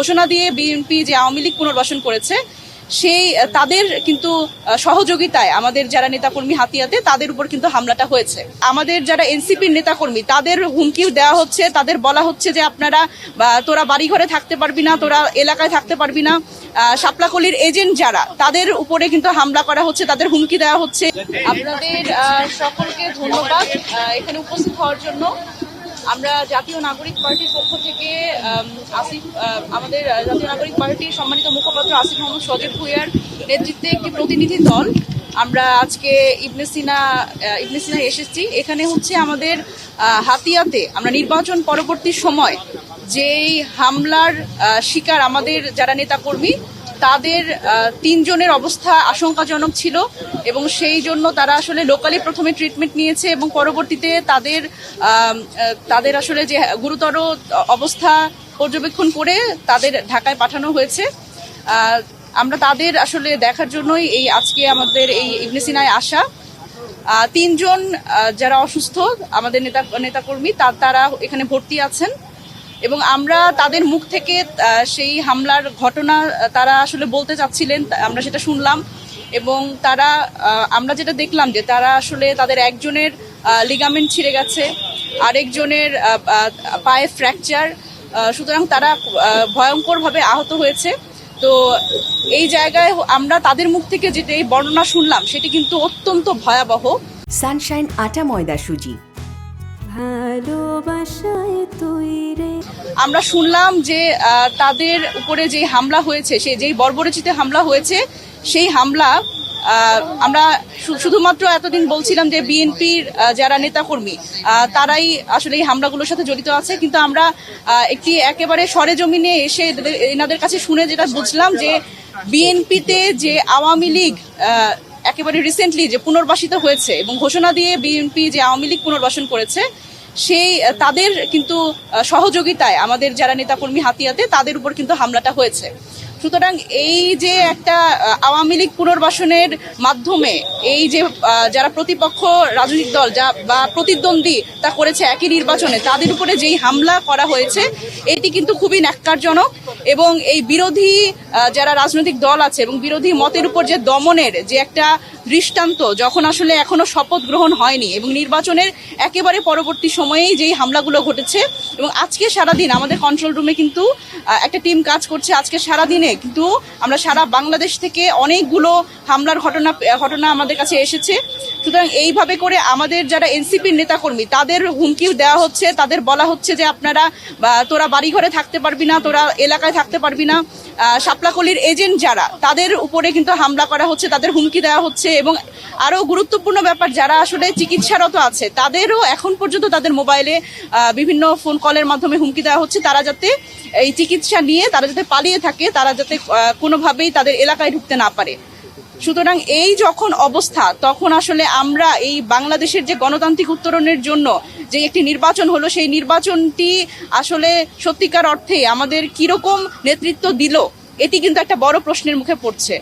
ঘোষণা দিয়ে বিএনপি যে আওয়ামী লীগ পুনর্বাসন করেছে সেই তাদের কিন্তু সহযোগিতায় আমাদের যারা নেতাকর্মী হাতিয়াতে তাদের উপর কিন্তু হামলাটা হয়েছে। আমাদের যারা এনসিপির নেতাকর্মী তাদের হুমকি দেওয়া হচ্ছে তাদের বলা হচ্ছে যে আপনারা তোরা বাড়িঘরে থাকতে পারবি না তোরা এলাকায় থাকতে পারবি না। আহ, শাপলাকলির এজেন্ট যারা তাদের উপরে কিন্তু হামলা করা হচ্ছে তাদের হুমকি দেওয়া হচ্ছে। আপনাদের সকলকে ধন্যবাদ এখানে উপস্থিত হওয়ার জন্য। আমরা জাতীয় নাগরিক পার্টির পক্ষ থেকে আসিফ আমাদের জাতীয় নাগরিক পার্টির সম্মানিত মুখপাত্র আসিফ মোহাম্মদ সজীব ভুইয়ার নেতৃত্বে একটি প্রতিনিধি দল। আমরা আজকে ইবনে সিনা ইবনে সিনা এসেছি। এখানে হচ্ছে আমাদের হাতিয়াতে আমরা নির্বাচন পরবর্তী সময় যেই হামলার শিকার আমাদের যারা নেতাকর্মী তাদের তিনজনের অবস্থা আশঙ্কাজনক ছিল এবং সেই জন্য তারা আসলে লোকালি প্রথমে ট্রিটমেন্ট নিয়েছে এবং পরবর্তীতে তাদের তাদের আসলে যে গুরুতর অবস্থা পর্যবেক্ষণ করে তাদের ঢাকায় পাঠানো হয়েছে। আমরা তাদের আসলে দেখার জন্যই এই আজকে আমাদের এই ইবনেসিনায় আসা। তিনজন যারা অসুস্থ, আমাদের নেতা, নেতাকর্মী তারা এখানে ভর্তি আছেন। এবং আমরা তাদের মুখ থেকে সেই হামলার ঘটনা তারা আসলে বলতে চাচ্ছিলেন তা- আমরা সেটা শুনলাম এবং তারা আমরা যেটা দেখলাম যে তারা আসলে তাদের একজনের লিগামেন্ট ছিঁড়ে গেছে আরেকজনের পায়ে ফ্র্যাকচার সুতরাং তারা ভয়ঙ্করভাবে আহত হয়েছে। তো এই জায়গায় আমরা তাদের মুখ থেকে যেটা এই বর্ণনা শুনলাম সেটি কিন্তু অত্যন্ত ভয়াবহ। সানশাইন আটা ময়দা সুজি। ভালোবাসায় আমরা শুনলাম যে তাদের উপরে যে হামলা হয়েছে, সে যেই বর্বরচিতে হামলা হয়েছে, সেই হামলা আমরা শুধুমাত্র এতদিন বলছিলাম যে বিএনপির যারা নেতাকর্মী তারাই আসলে এই হামলাগুলোর সাথে জড়িত আছে, কিন্তু আমরা একটি একেবারে সরেজমিনে এসে এনাদের কাছে শুনে যেটা বুঝলাম যে, বিএনপিতে যে আওয়ামী লীগ একেবারে রিসেন্টলি যে পুনর্বাসিত হয়েছে এবং ঘোষণা দিয়ে বিএনপি যে আওয়ামী লীগ পুনর্বাসন করেছে সেই তাদের কিন্তু সহযোগিতায় আমাদের যারা নেতাকর্মী হাতিয়াতে, তাদের উপর কিন্তু হামলাটা হয়েছে। সুতরাং এই যে একটা আওয়ামী লীগ পুনর্বাসনের মাধ্যমে এই যে যারা প্রতিপক্ষ রাজনৈতিক দল, যা, বা প্রতিদ্বন্দ্বী তা করেছে একই নির্বাচনে, তাদের উপরে যেই হামলা করা হয়েছে, এটি কিন্তু খুবই ন্যাক্কারজনক এবং এই বিরোধী যারা রাজনৈতিক দল আছে এবং বিরোধী মতের উপর যে দমনের যে একটা দৃষ্টান্ত, যখন আসলে এখনও শপথ গ্রহণ হয়নি এবং নির্বাচনের একেবারে পরবর্তী সময়েই যেই হামলাগুলো ঘটেছে এবং আজকে সারাদিন আমাদের কন্ট্রোল রুমে কিন্তু একটা টিম কাজ করছে আজকে সারাদিনে, কিন্তু আমরা সারা বাংলাদেশ থেকে অনেকগুলো হামলার ঘটনা ঘটনা আমাদের কাছে এসেছে। সুতরাং এইভাবে করে আমাদের যারা এনসিপির নেতাকর্মী, তাদের হুমকি দেওয়া হচ্ছে, তাদের বলা হচ্ছে যে আপনারা তোরা বাড়িঘরে থাকতে পারবি না, তোরা এলাকায় থাকতে পারবি না। শাপলাকলির এজেন্ট যারা, তাদের উপরে কিন্তু হামলা করা হচ্ছে, তাদের হুমকি দেওয়া হচ্ছে এবং আরও গুরুত্বপূর্ণ ব্যাপার, যারা আসলে চিকিৎসারত আছে, তাদেরও এখন পর্যন্ত তাদের মোবাইলে বিভিন্ন ফোন কলের মাধ্যমে হুমকি দেওয়া হচ্ছে। তারা যাতে এই চিকিৎসা নিয়ে তারা যাতে পালিয়ে থাকে, তারা যাতে কোনোভাবেই তাদের এলাকায় ঢুকতে না পারে। সুতরাং এই যখন অবস্থা, তখন আসলে আমরা এই বাংলাদেশের যে গণতান্ত্রিক উত্তরণের জন্য যে একটি নির্বাচন হলো, সেই নির্বাচনটি আসলে সত্যিকার অর্থে আমাদের কীরকম নেতৃত্ব দিল, এটি কিন্তু একটা বড় প্রশ্নের মুখে পড়ছে।